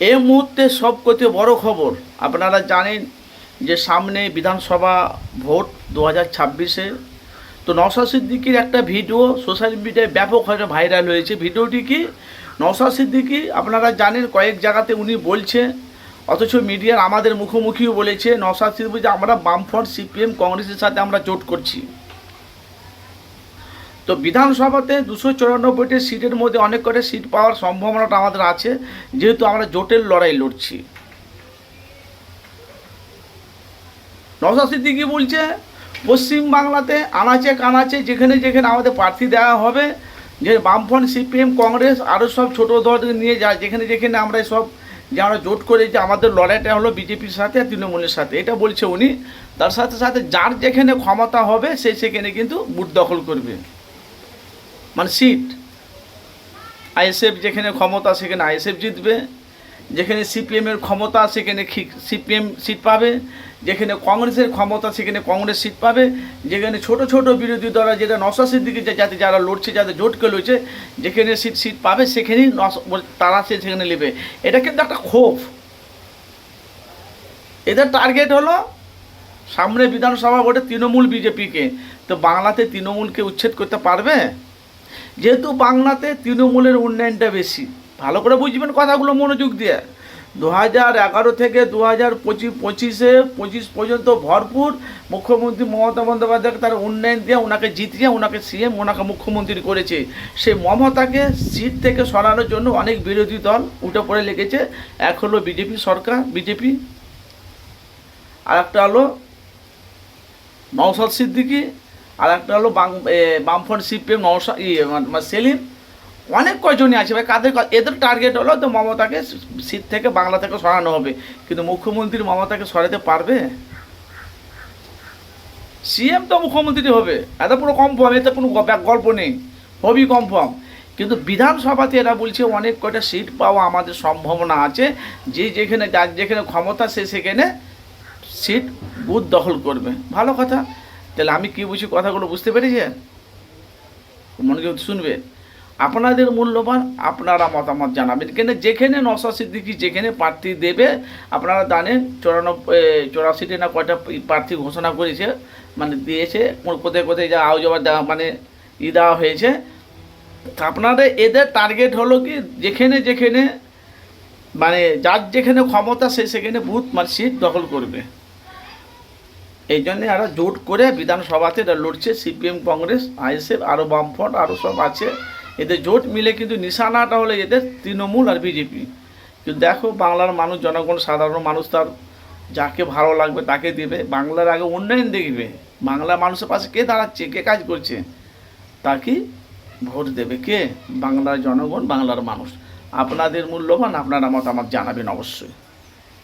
এই মুহূর্তে সবকথে বড় খবর। আপনারা জানেন যে সামনে বিধানসভা ভোট দু হাজার ছাব্বিশে। তো নওশা সিদ্দিকির একটা ভিডিও সোশ্যাল মিডিয়ায় ব্যাপক হারে ভাইরাল হয়েছে। ভিডিওটি কি? নওশা সিদ্দিকি, আপনারা জানেন কয়েক জায়গাতে উনি বলছে অথচ মিডিয়ার আমাদের মুখোমুখিও বলেছে নওশাদ সিদ্দিকি যে আমরা বামফ্রন্ট সিপিএম, কংগ্রেসের সাথে আমরা জোট করছি। তো বিধানসভাতে দুশো চুরানব্বইটি সিটের মধ্যে অনেক কটা সিট পাওয়ার সম্ভাবনাটা আমাদের আছে, যেহেতু আমরা জোটের লড়াই লড়ছি। নওশাদ সিদ্দিকি বলছে, পশ্চিম বাংলাতে আনাচে কানাচে যেখানে যেখানে আমাদের প্রার্থী দেওয়া হবে, যে বামফ্রন্ট, সিপিএম, কংগ্রেস, আরও সব ছোটো দলকে নিয়ে যায় যেখানে যেখানে আমরা সব যে আমরা জোট করে যে আমাদের লড়াইটা হলো বিজেপির সাথে আর তৃণমূলের সাথে। এটা বলছে উনি। তার সাথে সাথে যার যেখানে ক্ষমতা হবে, সে সেখানে কিন্তু বুথ দখল করবে। মানে সিট। আইএসএফ যেখানে ক্ষমতা, সেখানে আইএসএফ জিতবে। যেখানে সিপিএমের ক্ষমতা, সেখানে সিপিএম সিট পাবে। যেখানে কংগ্রেসের ক্ষমতা, সেখানে কংগ্রেস সিট পাবে। যেখানে ছোট ছোট বিরোধী দল যেটা নশাসের দিকে যাতে যারা লড়ছে যাদের জোটকে লড়ছে যেখানে সিট সিট পাবে, সেখানেই তারা সে সেখানে নেবে। এটা কিন্তু একটা ক্ষোভ। এদের টার্গেট হলো সামনে বিধানসভা ভোটে তৃণমূল বিজেপিকে। তো বাংলাতে তৃণমূলকে উচ্ছেদ করতে পারবে? যেহেতু বাংলাতে তৃণমূলের উন্নয়নটা বেশি, ভালো করে বুঝবেন কথাগুলো মনোযোগ দিয়ে। দু হাজার এগারো থেকে দু হাজার পঁচিশ, পঁচিশে, পঁচিশ পর্যন্ত ভরপুর মুখ্যমন্ত্রী মমতা বন্দ্যোপাধ্যায়কে তার উন্নয়ন দিয়ে ওনাকে জিতিয়ে, ওনাকে সিএম, ওনাকে মুখ্যমন্ত্রী করেছে। সেই মমতাকে সিট থেকে সরানোর জন্য অনেক বিরোধী দল উঠে পড়ে লেগেছে। এক হলো বিজেপি সরকার, বিজেপি। আর একটা হলো নওশাদ সিদ্দিকী। আর একটা হলো বামফ্রন্ট সিপিএম নওশা ইয়ে সেলিম। অনেক কয়জনই আছে ভাই, কাদের এদের টার্গেট হলো তো মমতাকে সিট থেকে বাংলা থেকে সরানো হবে। কিন্তু মুখ্যমন্ত্রী মমতাকে সরাতে পারবে? সিএম তো মুখ্যমন্ত্রী হবে। এত পুরো কনফার্ম এতে কোনো গল্প নেই। হবই কনফার্ম কিন্তু বিধানসভাতে এরা বলছে অনেক কয়টা সিট পাওয়া আমাদের সম্ভাবনা আছে। যে যেখানে, যার যেখানে ক্ষমতা সে সেখানে সিট বুথ দখল করবে। ভালো কথা। তাহলে আমি কি বুঝি কথাগুলো বুঝতে পেরেছেন মনোযোগ শুনবে? আপনাদের মূল্যবান আপনারা মতামত জানাবেন কেন যেখানে নশা সিদ্দিকি, যেখানে প্রার্থী দেবে, আপনারা জানেন চৌরানব্বই চৌরাশিটি না কয়টা প্রার্থী ঘোষণা করেছে মানে দিয়েছে কোথায় কোথায় যা আউজবার দেওয়া মানে ই দেওয়া হয়েছে। আপনাদের এদের টার্গেট হলো কি? যেখানে যেখানে মানে যার যেখানে ক্ষমতা সে সেখানে বুথ মানে সিট দখল করবে। এই জন্যে এরা জোট করে বিধানসভাতে এরা লড়ছে সিপিএম, কংগ্রেস, আইএসএফ আরও বামফ্রন্ট আরও সব আছে। এদের জোট মিলে কিন্তু নিশানাটা হলো এদের তৃণমূল আর বিজেপি। কিন্তু দেখো বাংলার মানুষ, জনগণ, সাধারণ মানুষ তার যাকে ভালো লাগবে তাকে দেবে। বাংলার আগে উন্নয়ন দেখবে। বাংলা মানুষের পাশে কে দাঁড়াচ্ছে, কে কাজ করছে, তাকে ভোট দেবে কে? বাংলার জনগণ, বাংলার মানুষ। আপনাদের মূল্যবান, আপনারা মতামত জানাবেন অবশ্যই।